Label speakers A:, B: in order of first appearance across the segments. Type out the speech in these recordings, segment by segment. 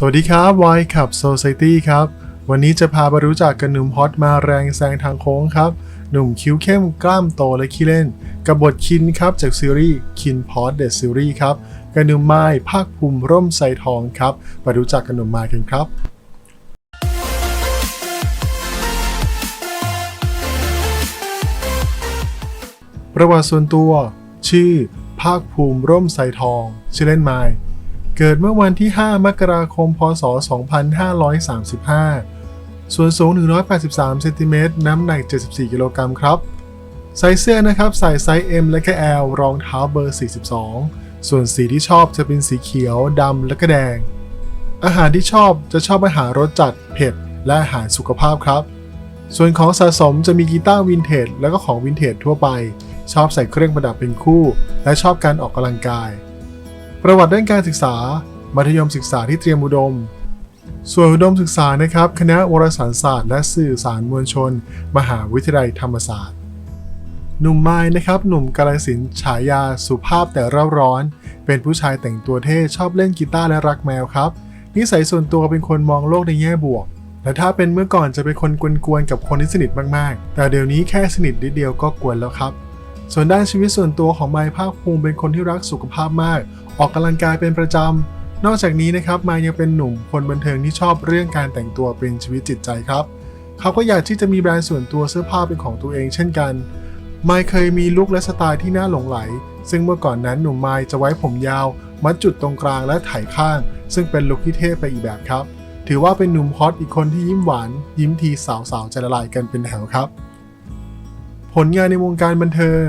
A: สวัสดีครับวายขับ Society ครับ วันนี้จะพาไปรู้จักกับหนุ่มฮอตมาแรงแซงทางโค้งครับ หนุ่มคิ้วเข้มกล้ามโตและขี้เล่น กับบทคินครับจากซีรีส์คินพอดเดอะซีรีส์ครับกับหนุ่มไม้ภาคภูมิร่มไซทองครับ ไปรู้จักกับหนุ่มไม้กันครับประวัติส่วนตัว ชื่อ ภาคภูมิร่มไซทอง ชื่อเล่นไม้ เกิดเมื่อวันที่ 5 มกราคม พศ 2535 ส่วนสูง 183 เซนติเมตร น้ำหนัก 74 กิโลกรัมครับไซส์เสื้อนะครับใส่ไซส์ M และก็ L รองเท้าเบอร์ 42 ส่วนสีที่ชอบจะเป็นสีเขียวดำและก็แดง อาหารที่ชอบจะชอบอาหารรสจัด เผ็ด และอาหารสุขภาพครับ ส่วนของสะสมจะมีกีตาร์วินเทจแล้วก็ของวินเทจทั่วไป ชอบใส่เครื่องประดับเป็นคู่ และชอบการออกกำลังกาย ประวัติด้านการศึกษา มัธยมศึกษาที่เตรียมอุดม ส่วนอุดมศึกษานะครับ คณะวารสารศาสตร์และสื่อสารมวลชน มหาวิทยาลัยธรรมศาสตร์ หนุ่มไม้นะครับ หนุ่มกาลสินธุ์ฉายาสุภาพแต่ร่าร้อน เป็นผู้ชายแต่งตัวเท่ชอบเล่นกีตาร์และรักแมวครับ นิสัยส่วนตัวเป็นคนมองโลกในแง่บวก และถ้าเป็นเมื่อก่อนจะเป็นคนกวนๆกับคนที่สนิทมากๆ แต่เดี๋ยวนี้แค่สนิทนิดเดียวก็กวนแล้วครับ ส่วนด้านชีวิตส่วนตัวของไมค์ภาคภูมิเป็นคนที่รักสุขภาพมาก ออกกำลังกายเป็นประจำนอกจากนี้นะครับไมค์ยังเป็นหนุ่มคนบันเทิงที่ชอบเรื่องการแต่งตัวเป็นชีวิตจิตใจครับ เขาก็อยากที่จะมีแบรนด์ส่วนตัวเสื้อผ้าเป็นของตัวเองเช่นกันไมค์เคยมีลุคและสไตล์ที่น่าหลงไหล ซึ่งเมื่อก่อนนั้นหนุ่มไมค์จะไว้ผมยาว มัดจุดตรงกลางและไถข้าง ซึ่งเป็นลุคที่เท่ไปอีกแบบครับ ถือว่าเป็นหนุ่มฮอตอีกคนที่ยิ้มหวาน ยิ้มทีสาวๆจะละลายกันเป็นแถวครับ ผลงานในวงการบันเทิง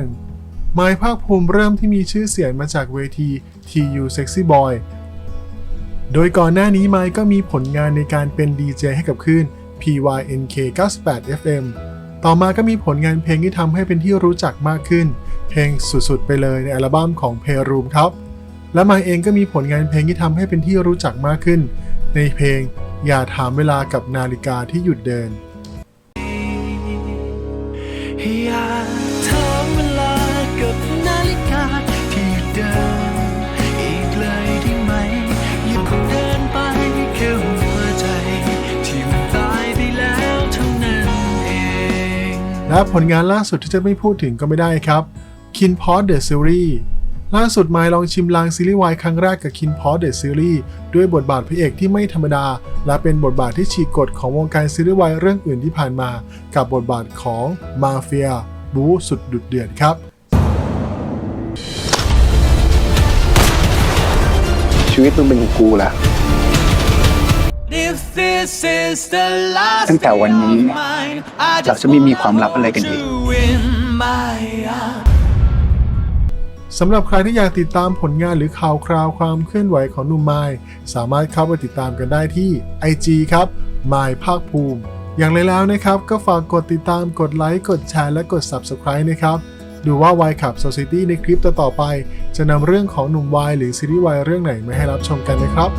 A: ไมค์ภาคภูมิเริ่มที่มีชื่อเสียงมาจากเวที TU Sexy Boy โดยก่อนหน้านี้ไมค์ก็มีผลงานในการเป็นดีเจให้กับคลื่น PYNK 98 FM ต่อมาก็มีผลงานเพลงที่ทำให้เป็นที่รู้จักมากขึ้น เพลงสุดๆ ไปเลยในอัลบั้มของ Playroom ครับ และไมค์เองก็มีผลงานเพลงที่ทำให้เป็นที่รู้จักมากขึ้น ในเพลงอย่าถามเวลากับนาฬิกาที่หยุดเดิน
B: อยากถามเวลากับนาฬิกาที่เดิมอีกเลยได้ไหมอย่าเพิ่งเดินไปแค่หัวใจ ที่มันตายไปแล้วเท่านั้นเอง
A: และผลงานล่าสุดที่จะไม่พูดถึงก็ไม่ได้ครับ Kin p o t The Series ล่าสุดไมล์ลองชิมลางซีรีส์วายครั้งแรกกับ Kin p o t The Series ด้วยบทบาทพระเอกที่ไม่ธรรมดา และเป็นบทบาทที่ฉีกกฎของวงการซีรีส์วายเรื่องอื่นที่ผ่านมา กับบทบาทของมาเฟียบู๊สุดดุเดือดครับ
C: ชีวิตมึงเป็นของกูแหละ
B: If this is the last
C: ตั้งแต่วันนี้
B: day of mine, I
C: เรา
B: just
C: จะไม่มีความลับอะไรกันอีก
A: สำหรับใครที่อยากติดตามผลงานหรือข่าวคราวความเคลื่อนไหวของหนุ่มไม้สามารถเข้าไปติดตามกันได้ที่ IG ครับไม้ภาคภูมิ อย่างไรแล้วนะครับ ก็ฝากกดติดตามกดไลค์กดแชร์และกด Subscribe นะครับดูว่า Y ขับ Society ในคลิปต่อๆไป จะนำเรื่องของหนุ่มวายหรือซีรีส์วายเรื่องไหนมาให้รับชมกันนะครับ